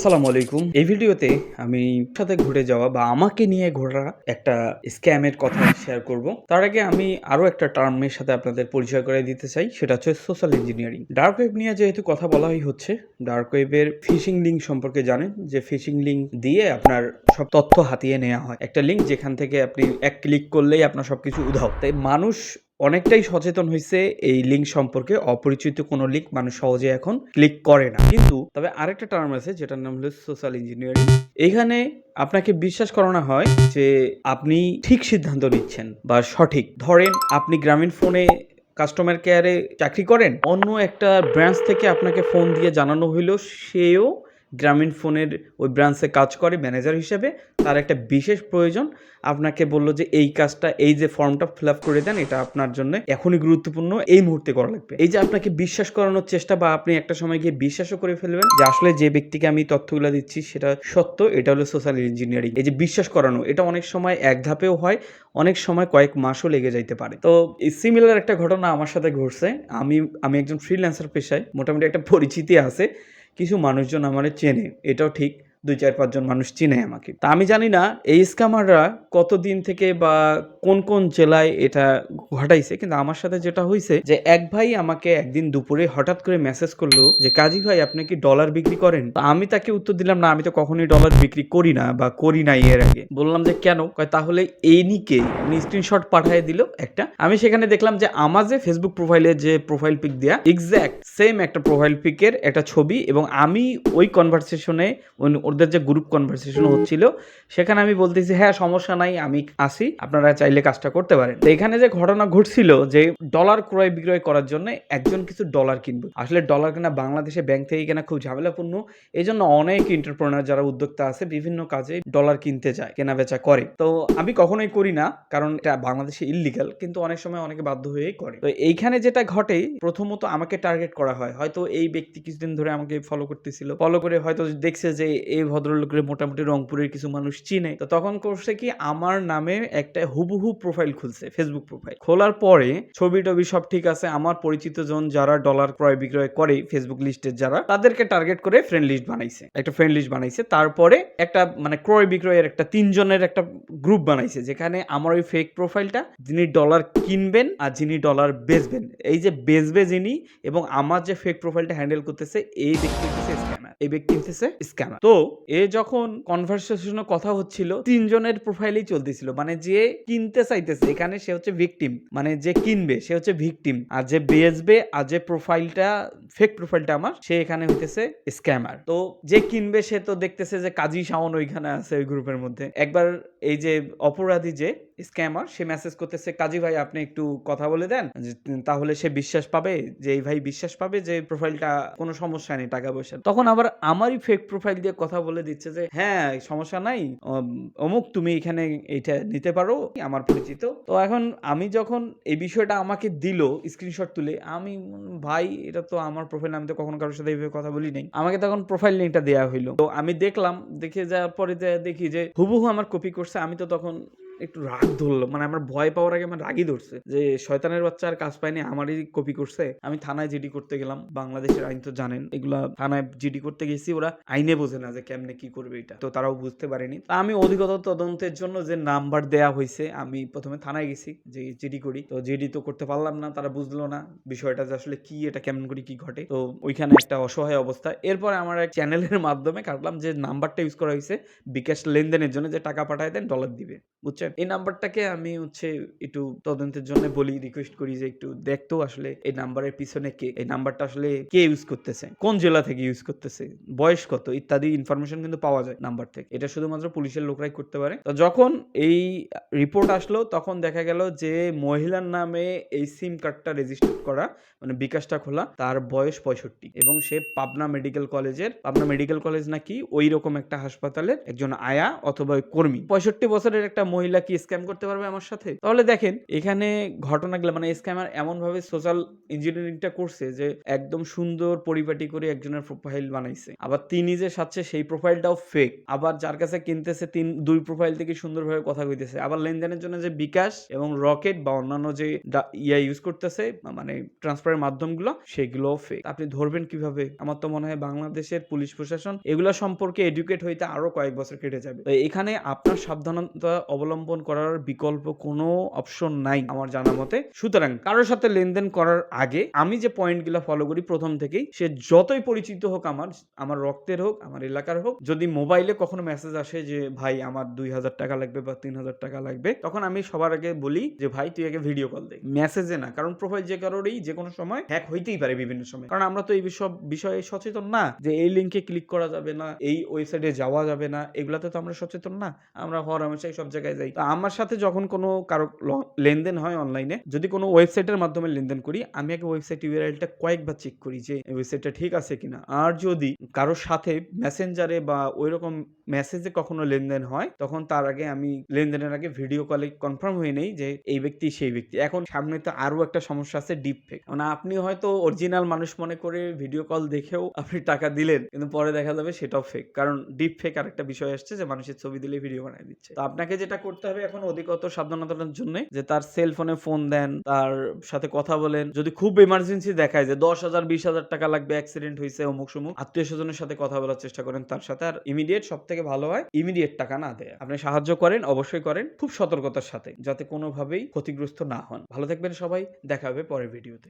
আসসালামু আলাইকুম। এই ভিডিওতে আমি সাথে ঘুরে যাওয়া বা আমাকে নিয়ে ঘোরা একটা স্ক্যামের কথা শেয়ার করব। তার আগে আমি আরও একটা টার্মের সাথে আপনাদের পরিচয় করে দিতে চাই, সেটা হচ্ছে সোশ্যাল ইঞ্জিনিয়ারিং ডার্ক ওয়েব নিয়ে যেহেতু কথা বলাই হচ্ছে ডার্ক ওয়েবের ফিশিং লিঙ্ক সম্পর্কে জানেন, যে ফিশিং লিঙ্ক দিয়ে আপনার সব তথ্য হাতিয়ে নেওয়া হয়। একটা লিঙ্ক যেখান থেকে আপনি এক ক্লিক করলেই আপনার সবকিছু উধাও। তাই মানুষ অনেকটাই সচেতন হয়েছে এই লিঙ্ক সম্পর্কে। অপরিচিত কোনো লিঙ্ক মানুষ সহজে এখন ক্লিক করে না। কিন্তু তবে আরেকটা টার্ম আছে, যেটার নাম হলো সোশ্যাল ইঞ্জিনিয়ারিং এখানে আপনাকে বিশ্বাস করানো হয় যে আপনি ঠিক সিদ্ধান্ত নিচ্ছেন বা সঠিক। ধরেন আপনি গ্রামীণ ফোনে কাস্টমার কেয়ারে চাকরি করেন, অন্য একটা ব্রাঞ্চ থেকে আপনাকে ফোন দিয়ে জানানো হইল, সেও গ্রামীণ ফোনের ওই ব্রাঞ্চে কাজ করে ম্যানেজার হিসেবে, তার একটা বিশেষ প্রয়োজন। আপনাকে বলল যে এই কাজটা, এই যে ফর্মটা ফিল আপ করে দেন, এটা আপনার জন্য এখনই গুরুত্বপূর্ণ, এই মুহূর্তে করা লাগবে। এই যে আপনাকে বিশ্বাস করানোর চেষ্টা বা আপনি একটা সময় গিয়ে বিশ্বাসও করে ফেলবেন যে আসলে যে ব্যক্তিকে আমি তথ্যগুলো দিচ্ছি, সেটা সত্য, এটা হলো সোশ্যাল ইঞ্জিনিয়ারিং এই যে বিশ্বাস করানো, এটা অনেক সময় এক ধাপেও হয়, অনেক সময় কয়েক মাসও লেগে যাইতে পারে। তো সিমিলার একটা ঘটনা আমার সাথে ঘটছে। আমি আমি একজন ফ্রিল্যান্সার পেশায়, মোটামুটি একটা পরিচিতি আছে। কিছু মানুষজন আমারে চেনে এটাও ঠিক। দুই চার পাঁচজন মানুষ চিনে আমাকে। তা আমি জানি না এই স্ক্যামাররা কতদিন থেকে বা কোন কোন জেলায় এটা ঘটাইছে, কিন্তু আমার সাথে যেটা হয়েছে যে এক ভাই আমাকে একদিন দুপুরে হঠাৎ করে মেসেজ করল যে, কাজী ভাই, আপনি কি ডলার বিক্রি করেন? আমি তাকে উত্তর দিলাম, না, আমি তো কখনোই ডলার বিক্রি করি না বা করি না এর আগে। বললাম যে, কেন? তাহলে এই নিকে উনি স্ক্রিনশট পাঠিয়ে দিল একটা। আমি সেখানে দেখলাম যে, আমার যে ফেসবুক প্রোফাইলে যে প্রোফাইল পিক দেয়া এক্স্যাক্ট সেম একটা প্রোফাইল পিকের একটা ছবি এবং আমি ওই কনভারসেশনে ওদের যে গ্রুপ কনভারসেশন হচ্ছিল সেখানে আমি বলতেছি হ্যাঁ সমস্যা নাই আমি আসি আপনারা চাইলে কাজটা করতে পারেন। তো এখানে যে ঘটনা ঘটছিল যে ডলার ক্রয় বিক্রয় করার জন্য একজন কিছু ডলার কিনবে। আসলে ডলার কেনা বাংলাদেশে ব্যাংক থেকে কেনা খুব ঝামেলাপূর্ণ। এই জন্য অনেক এন্টারপ্রেনার যারা উদ্যোক্তা আছে বিভিন্ন কাজে ডলার কিনতে যায় কেনা বেচা করে। তো আমি কখনোই করি না কারণ এটা বাংলাদেশে ইলিগাল কিন্তু অনেক সময় অনেকে বাধ্য হয়েই করে। তো এইখানে যেটা ঘটে প্রথমত আমাকে টার্গেট করা হয়। হয়তো এই ব্যক্তি কিছুদিন ধরে আমাকে ফলো করতেছিল। ফলো করে হয়তো দেখছে যে এই ভদ্রলোকের মোটামুটি রংপুরের কিছু মানুষ চিনে। তো তখন করছে কি, আমার নামে একটা হুবহু প্রোফাইল খুলছে ফেসবুক প্রোফাইল খোলার পরে ছবি টবি সব ঠিক আছে, আমার পরিচিত জন যারা ডলার ক্রয় বিক্রয় করে ফেসবুক লিস্টের যারা, তাদেরকে টার্গেট করে ফ্রেন্ড লিস্ট বানাইছে, একটা ফ্রেন্ড লিস্ট বানাইছে। তারপরে একটা মানে ক্রয় বিক্রয়ের একটা তিনজনের একটা গ্রুপ বানাইছে, যেখানে আমার ওই ফেক প্রোফাইলটা যিনি ডলার কিনবেন আর যিনি ডলার বেচবেন। এই যে বেচবে যিনি এবং আমার যে ফেক প্রোফাইলটা হ্যান্ডেল করতেছে, এই হচ্ছে স্ক্যামার এই ব্যক্তি হচ্ছে স্ক্যামার তো এ যখন কনভারসেশনে কথা হচ্ছিল, তিনজনের প্রোফাইলেই চলতেছিল। মানে যে কিনতে চাইতেছে, এখানে সে হচ্ছে ভিকটিম মানে যে কিনবে, সে হচ্ছে ভিকটিম আর যে বেচবে, আর যে প্রোফাইলটা ফেক প্রোফাইলটা আমার, সে এখানে হইতেছে স্ক্যামার তো যে কিনবে, সে তো দেখতেছে যে কাজী শাওন ওইখানে আছে ওই গ্রুপের মধ্যে। একবার এই যে অপরাধী যে স্ক্যামার সে মেসেজ করতেছে, কাজী ভাই, আপনি একটু কথা বলে দেন তাহলে সে বিশ্বাস পাবে, যে এই ভাই বিশ্বাস পাবে যে প্রোফাইলটা কোনো সমস্যা নেই টাকা পয়সা তখন আবার আমারই ফেক প্রোফাইল দিয়ে কথা বলে দিচ্ছে যে হ্যাঁ সমস্যা নাই। অমুক তুমি এখানে এইটা নিতে পারো, আমার পরিচিত। তো এখন আমি যখন এই বিষয়টা আমাকে দিল স্ক্রিনশট তুলে, আমি ভাই, এটা তো আমার প্রোফাইল আমি তো কখনো কারোর সাথে এইভাবে কথা বলি নাই। আমাকে তখন প্রোফাইল লিঙ্কটা দেওয়া হইল। তো আমি দেখলাম, দেখে যাওয়ার পরে দেখি যে, হুবহু আমার কপি করছে। আমি তো তখন একটু রাগ ধরলো। মানে আমার ভয় পাওয়ার আগে আমার রাগই ধরছে যে শয়তানের বাচ্চা আর কাজ পায়নি, আমারই কপি করছে। আমি থানায় জিডি করতে গেলাম, বাংলাদেশের আইন তো জানেন, এগুলা থানায় জিডি করতে গেছি, ওরা আইনে বোঝে না যে কেমনে কি করবে এটা। তো তারাও বুঝতে পারেনি। তা আমি অধিকতর তদন্তের জন্য যে নাম্বার দেয়া হয়েছে, আমি প্রথমে থানায় গেছি, যে জিডি করি। তো জিডি তো করতে পারলাম না, তারা বুঝলো না বিষয়টা যে আসলে কি, এটা কেমন করে কি ঘটে। তো ওইখানে একটা অসহায় অবস্থা। এরপরে আমার এক চ্যানেলের মাধ্যমে কাটলাম যে নাম্বারটা ইউজ করা হয়েছে বিকাশ লেনদেনের জন্য, যে টাকা পাঠায় দেন ডলার দিবে। বুঝছেন? এই নাম্বারটাকে আমি হচ্ছে একটু তদন্তের জন্য বলি রিকোয়েস্ট করি যে একটু দেখতো আসলে এই নাম্বারের পিছনে কে, এই নাম্বারটা আসলে কে ইউজ করতেছে, কোন জেলা থেকে ইউজ করতেছে, বয়স কত, ইত্যাদি ইনফরমেশন কিন্তু পাওয়া যায় নাম্বার থেকে। এটা শুধুমাত্র পুলিশের লোকরাই করতে পারে। তো যখন এই রিপোর্ট আসলো, তখন দেখা গেল যে মহিলার নামে এই সিম কার্ডটা রেজিস্টার করা মানে বিকাশটা খোলা, তার বয়স পঁয়ষট্টি। এবং সে পাবনা মেডিকেল কলেজের পাবনা মেডিকেল কলেজ নাকি ওই রকম একটা হাসপাতালের একজন আয়া অথবা কর্মী। পঁয়ষট্টি বছরের একটা মহিলা মহিলা কি স্ক্যাম করতে পারবে আমার সাথে? তাহলে দেখেন, এখানে ঘটনাগুলো মানে স্ক্যামার এমন ভাবে সোশ্যাল ইঞ্জিনিয়ারিংটা করছে যে একদম সুন্দর পরিপাটি করে একজনের প্রোফাইল বানাইছে। আবার তিনি যে সাচ্ছে সেই প্রোফাইলটাও ফেক আবার যার কাছে কিনতেছে তিন, দুই প্রোফাইল থেকে সুন্দরভাবে কথা কইতেছে। আবার লেনদেনের জন্য যে বিকাশ এবং রকেট বা অন্যান্য যে ইয়া ইউজ করতেছে মানে ট্রান্সফারের মাধ্যমগুলো সেগুলো ফেক আপনি ধরবেন কীভাবে? আমার তো মনে হয় বাংলাদেশের পুলিশ প্রশাসন এগুলো সম্পর্কে এডুকেট হইতে আরও কয়েক বছর কেটে যাবে। এখানে আপনার সাবধানতা অবলম্বন করার বিকল্প কোনো অপশন নাই আমার জানা মতে। সুতরাং কারোর সাথে লেনদেন করার আগে আমি যে পয়েন্টগুলো ফলো করি প্রথম থেকেই, সে যতই পরিচিত হোক আমার আমার রক্তের হোক, আমার এলাকার হোক, যদি মোবাইলে কখনো মেসেজ আসে যে, ভাই, আমার দুই হাজার টাকা লাগবে বা তিন হাজার টাকা লাগবে, তখন আমি সবার আগে বলি যে, ভাই, তুই আগে ভিডিও কল দে। মেসেজে না, কারণ প্রোফাইল যে কারোরই যে কোনো সময় হ্যাক হইতেই পারে বিভিন্ন সময়। কারণ আমরা তো এই সব বিষয়ে সচেতন না যে, এই লিঙ্কে ক্লিক করা যাবে না, এই ওয়েবসাইটে যাওয়া যাবে না, এগুলাতে তো আমরা সচেতন না। আমরা হর হামেশাই সব জায়গায় যাই। তো আমার সাথে যখন কোনো কারও লেনদেন হয় অনলাইনে যদি কোনো ওয়েবসাইটের মাধ্যমে লেনদেন করি, আমি আগে ওয়েবসাইট ইউআরএলটা কয়েকবার চেক করি যে ওয়েবসাইটটা ঠিক আছে কিনা। আর যদি কারোর সাথে মেসেঞ্জারে বা ওইরকম মেসেজে কখনো লেনদেন হয়, তখন তার আগে আমি লেনদেনের আগে ভিডিও কলে কনফার্ম হয়ে নেই যে এই ব্যক্তি সেই ব্যক্তি। এখন সামনে তো আরও একটা সমস্যা আছে ডিপ ফেক মানে আপনি হয়তো অরিজিনাল মানুষ মনে করে ভিডিও কল দেখেও আপনি টাকা দিলেন, কিন্তু পরে দেখা যাবে সেটাও ফেক কারণ ডিপ ফেক আরেকটা বিষয় আসছে যে মানুষের ছবি দিলে ভিডিও বানিয়ে দিচ্ছে। তো আপনাকে যেটা করতে হবে এখন অধিকত সাবধানতার জন্য যে তার সেল ফোনে ফোন দেন, তার সাথে কথা বলেন। যদি খুব এমার্জেন্সি দেখায় যে দশ হাজার, বিশ হাজার টাকা লাগবে অ্যাক্সিডেন্ট হয়েছে অমুক সমুক, আত্মীয় স্বজনের সাথে কথা বলার চেষ্টা করেন, তার সাথে আর ইমিডিয়েট সব থেকে ভালো হয় ইমিডিয়েট টাকা না দেয়। আপনি সাহায্য করেন, অবশ্যই করেন, খুব সতর্কতার সাথে, যাতে কোনোভাবেই ক্ষতিগ্রস্ত না হন। ভালো থাকবেন সবাই, দেখা হবে পরের ভিডিওতে